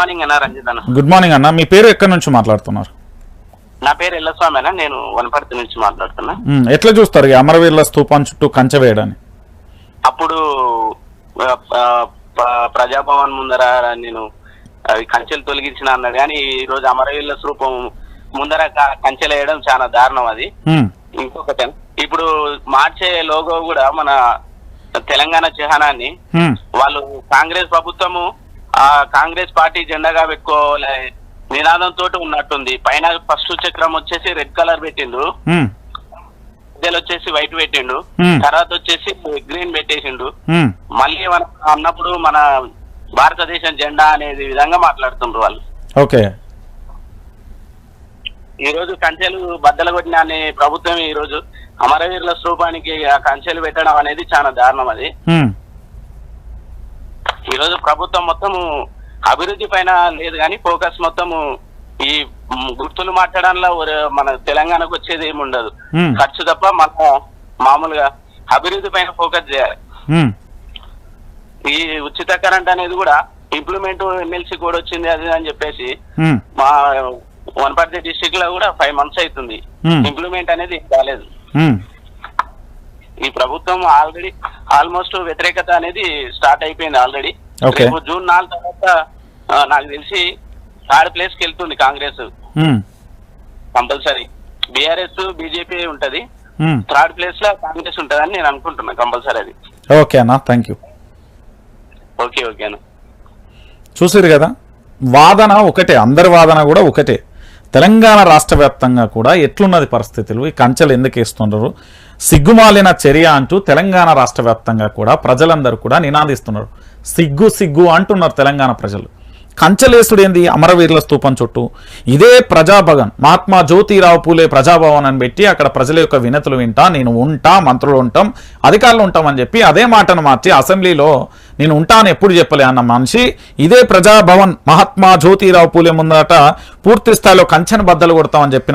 Morning అన్న రంజిత్ అన్న. Good morning అన్న. మీ పేరు ఎక్కడి నుంచి మాట్లాడుతున్నారు? నా పేరు ఎల్లస్వామి అన్న. నేను వనపర్తి నుంచి మాట్లాడుతున్నా. ఎట్లా చూస్తారు ఈ అమరవీరుల స్తూపం చుట్టూ కంచె వేయడాన్ని? అప్పుడు ఆ, ఆ, ప- ప్రజాభవన్ ముందర నేను అవి కంచెలు తొలగించిన అన్నాడు. కానీ ఈ రోజు అమరవీరుల స్వరూపం ముందర క- కంచెలు వేయడం చాలా దారుణం అది. ఇంకొకటి ఇప్పుడు మార్చే లోగో కూడా మన తెలంగాణ చిహ్నాన్ని వాళ్ళు కాంగ్రెస్ ప్రభుత్వము ఆ కాంగ్రెస్ పార్టీ జెండాగా పెట్టుకోవాలి నినాదంతో ఉన్నట్టుంది. పైన ఫస్ట్ చక్రం వచ్చేసి రెడ్ కలర్ పెట్టిండు. మధ్యలో వచ్చేసి వైట్ పెట్టిండు. తర్వాత వచ్చేసి గ్రీన్ పెట్టేసిండు. మళ్ళీ మనం అన్నప్పుడు మన భారతదేశం జెండా అనేది విధంగా మాట్లాడుతుండ్రు వాళ్ళు. ఓకే. ఈ రోజు కంచెలు బద్దలు కొట్టిన అనే ప్రభుత్వం ఈ రోజు అమరవీరుల స్తూపానికి ఆ కంచెలు పెట్టడం అనేది చాలా దారుణం అది. మ్, ఈ రోజు ప్రభుత్వం మొత్తము అభివృద్ధి పైన లేదు కానీ ఫోకస్ మొత్తము ఈ గుర్తులు ఒక- మన తెలంగాణకు వచ్చేది ఏమి ఉండదు. ఖర్చు తప్ప మన మామూలుగా అభివృద్ధి పైన ఫోకస్ చేయాలి. ఈ ఉచిత కరెంట్ అనేది కూడా ఇంప్లిమెంట్ ఎమ్మెల్సీ కూడా వచ్చింది అది అని చెప్పేసి మ్, వనపర్తి డిస్టిక్లో కూడా ఫైవ్ మంత్స్ అవుతుంది. ఇంప్లిమెంట్ అనేది కాలేదు. ఈ ప్రభుత్వం ఆల్రెడీ ఆల్మోస్ట్ వ్యతిరేకత అనేది స్టార్ట్ అయిపోయింది ఆల్రెడీ. రేపు జూన్ నాలుగు తర్వాత నాకు తెలిసి థర్డ్ ప్లేస్కి వెళ్తుంది కాంగ్రెస్ కంపల్సరీ. బీఆర్ఎస్ బీజేపీ ఉంటది. థర్డ్ ప్లేస్లో కాంగ్రెస్ ఉంటదని నేను అనుకుంటున్నా కంపల్సరీ అది. ఓకే అన్న థ్యాంక్ యూ. ఓకే ఓకే అన్న. చూసారు కదా? వాదన ఒకటే అందరి వాదన కూడా ఒకటే. తెలంగాణ రాష్ట్ర వ్యాప్తంగా కూడా ఎట్లున్నది పరిస్థితులు? ఈ కంచెలు ఎందుకు వేస్తున్నారు సిగ్గుమాలిన చర్య అంటూ తెలంగాణ రాష్ట్ర వ్యాప్తంగా కూడా ప్రజలందరూ కూడా నినాదిస్తున్నారు. సిగ్గు సిగ్గు అంటున్నారు తెలంగాణ ప్రజలు. కంచెలేసుడు ఏంది అమరవీరుల స్తూపం చుట్టూ. ఇదే ప్రజాభవన్. మహాత్మా జ్యోతిరావు పూలే ప్రజాభవన్ అని పెట్టి అక్కడ ప్రజల యొక్క వినతులు వింటా నేను ఉంటా మంత్రులు ఉంటాం అధికారులు ఉంటాం అని చెప్పి అదే మాటను మార్చి అసెంబ్లీలో నేను ఉంటాను ఎప్పుడు చెప్పలే అన్న మనిషి. ఇదే ప్రజాభవన్. మహాత్మా జ్యోతిరావు పూలే ముందట పూర్తి స్థాయిలో కంచెను బద్దలు కొడతామని చెప్పిన